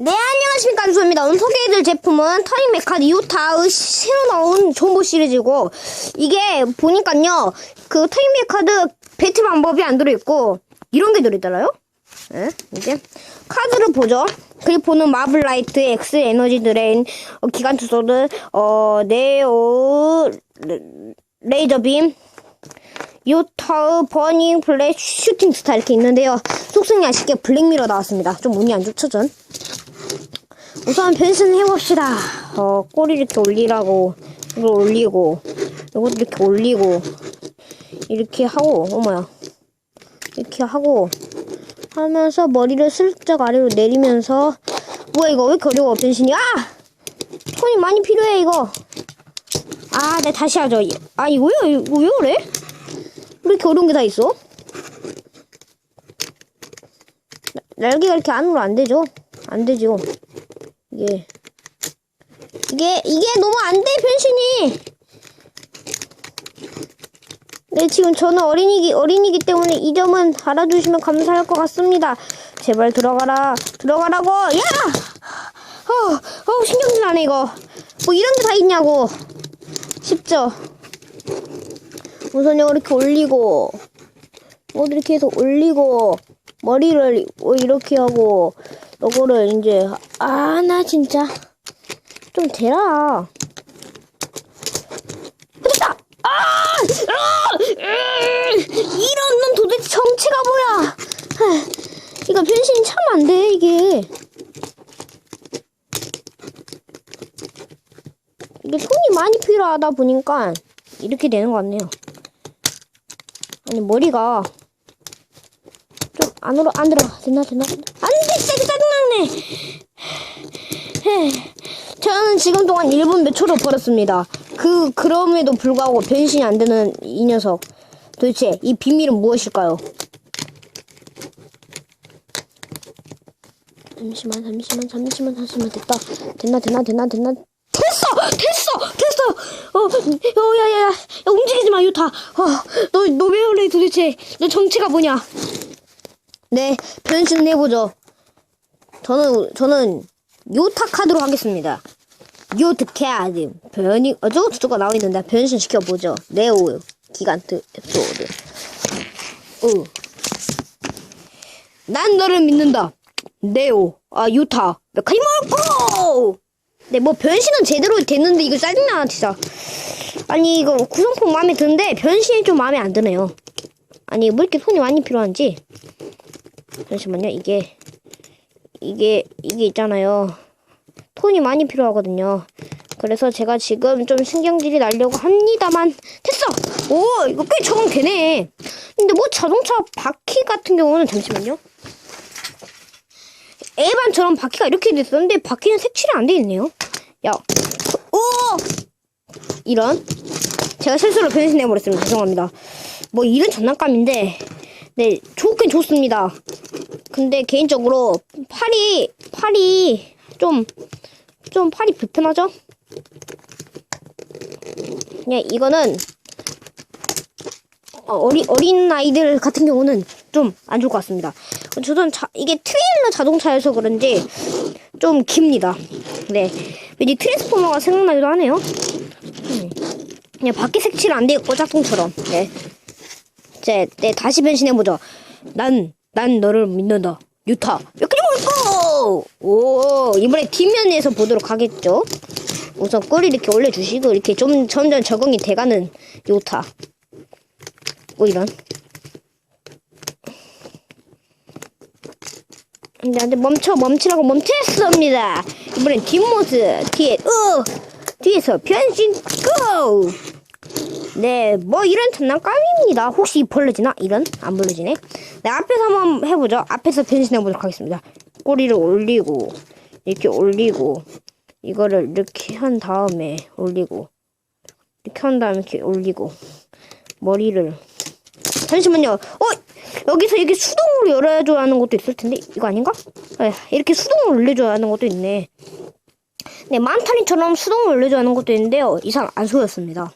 네, 안녕하십니까. 안수입니다. 오늘 소개해드릴 제품은 터닝메카 유타의 새로 나온 정보 시리즈고, 이게 보니까요, 그 터닝메카드 배트 방법이 안 들어있고, 이런 게 들어있더라요? 예, 이제, 카드를 보죠. 그리포는 마블라이트, 엑스 에너지 드레인, 어, 기간투 소드, 어, 네오, 레- 레이저빔, 요타의 버닝 블랙 슈팅 스타 이렇게 있는데요. 속성이 아쉽게 블랙미러 나왔습니다. 좀 운이 안 좋죠, 전? 우선 변신 해봅시다. 어, 꼬리 이렇게 올리라고, 이걸 올리고, 이것도 이렇게 올리고, 이렇게 하고, 어머야. 이렇게 하고, 하면서 머리를 슬쩍 아래로 내리면서, 뭐야, 이거 왜 이렇게 어려워, 변신이. 아! 손이 많이 필요해, 이거. 아, 네, 다시 하죠. 아, 이거 왜, 이거 왜 그래? 왜 이렇게 어려운 게 다 있어? 나- 날개가 이렇게 안으로 안 되죠? 안 되죠. 이게 이게 이게 너무 안 돼 변신이. 네 지금 저는 어린이기 어린이기 때문에 이 점은 알아주시면 감사할 것 같습니다. 제발 들어가라 들어가라고 야. 어, 어 신경질 나네 이거. 뭐 이런 게 다 있냐고. 쉽죠? 우선 이렇게 올리고 뭐 이렇게 해서 올리고 머리를 뭐 이렇게 하고 요거를 이제 아 나 진짜. 좀 대라. 됐다! 아! 아! 으! 이런 놈 도대체 정체가 뭐야? 하, 이거 변신이 참안 돼 이게. 이게 손이 많이 필요하다 보니까 이렇게 되는 것 같네요. 아니 머리가 좀 안으로 안 들어가 됐나 됐나? 진짜 짜증나네 헤, 저는 지금 동안 1분 몇 초를 벌었습니다. 그 그럼에도 불구하고 변신이 안 되는 이 녀석. 도대체 이 비밀은 무엇일까요? 잠시만 잠시만 잠시만 잠시만. 됐다. 됐나 됐나 됐나 됐나. 됐어! 됐어! 됐어 어 야야 야. 야, 움직이지 마 유타. 어 너 너 왜 그래 도대체? 너 정체가 뭐냐? 네 변신 해보죠 저는 저는 요타 카드로 하겠습니다 카드 변이 어쩌고 저쩌고 나와 있는데 변신 시켜보죠 네오 기간트 에피소드 어. 난 너를 믿는다 네오 아 유타 메카니멀 네, 뭐 변신은 제대로 됐는데 이거 짜증나 진짜. 아니 이거 구성품 마음에 드는데 변신이 좀 마음에 안 드네요. 아니 뭐 이렇게 손이 많이 필요한지. 잠시만요. 이게 이게 이게 있잖아요. 톤이 많이 필요하거든요. 그래서 제가 지금 좀 신경질이 나려고 합니다만 됐어. 오 이거 꽤 적응 되네. 근데 뭐 자동차 바퀴 같은 경우는 잠시만요. 에반처럼 바퀴가 이렇게 됐었는데 바퀴는 색칠이 안 돼 있네요. 야, 오! 이런 제가 실수로 변신해 버렸습니다. 죄송합니다. 뭐 이런 장난감인데, 네 좋긴 좋습니다. 근데 개인적으로 팔이 팔이 좀 좀 팔이 불편하죠? 그냥 이거는 어, 어리, 어린 아이들 같은 경우는 좀 안 좋을 것 같습니다. 저는 자, 이게 트레일러 자동차여서 그런지 좀 깁니다. 네. 왠지 트랜스포머가 생각나기도 하네요. 음. 그냥 바퀴 색칠 안 되겠고, 짝퉁처럼. 네. 이제, 네, 다시 변신해보죠. 난, 난 너를 믿는다. 유타. 몇 개를 먹고! 오, 이번에 뒷면에서 보도록 하겠죠. 우선 꼬리 이렇게 올려주시고, 이렇게 좀, 점점 적응이 돼가는 요타. 오, 이런. 근데 안돼 멈춰 멈추라고 멈췄습니다. 이번엔 뒷모습 뒤에 으 뒤에서 변신 고. 네, 뭐 이런 장난감입니다. 혹시 벌레지나 이런 안 벌레지네. 네, 앞에서 한번 해보죠. 앞에서 변신해 보도록 하겠습니다. 꼬리를 올리고 이렇게 올리고 이거를 이렇게 한 다음에 올리고 이렇게 한 다음에 이렇게 올리고 머리를 잠시만요. 어 여기서 이렇게 수동으로 열어줘야 하는 것도 있을 텐데 이거 아닌가? 에, 이렇게 수동으로 올려줘야 하는 것도 있네. 네, 만타니처럼 수동으로 올려줘야 하는 것도 있는데요. 이상 안 소였습니다.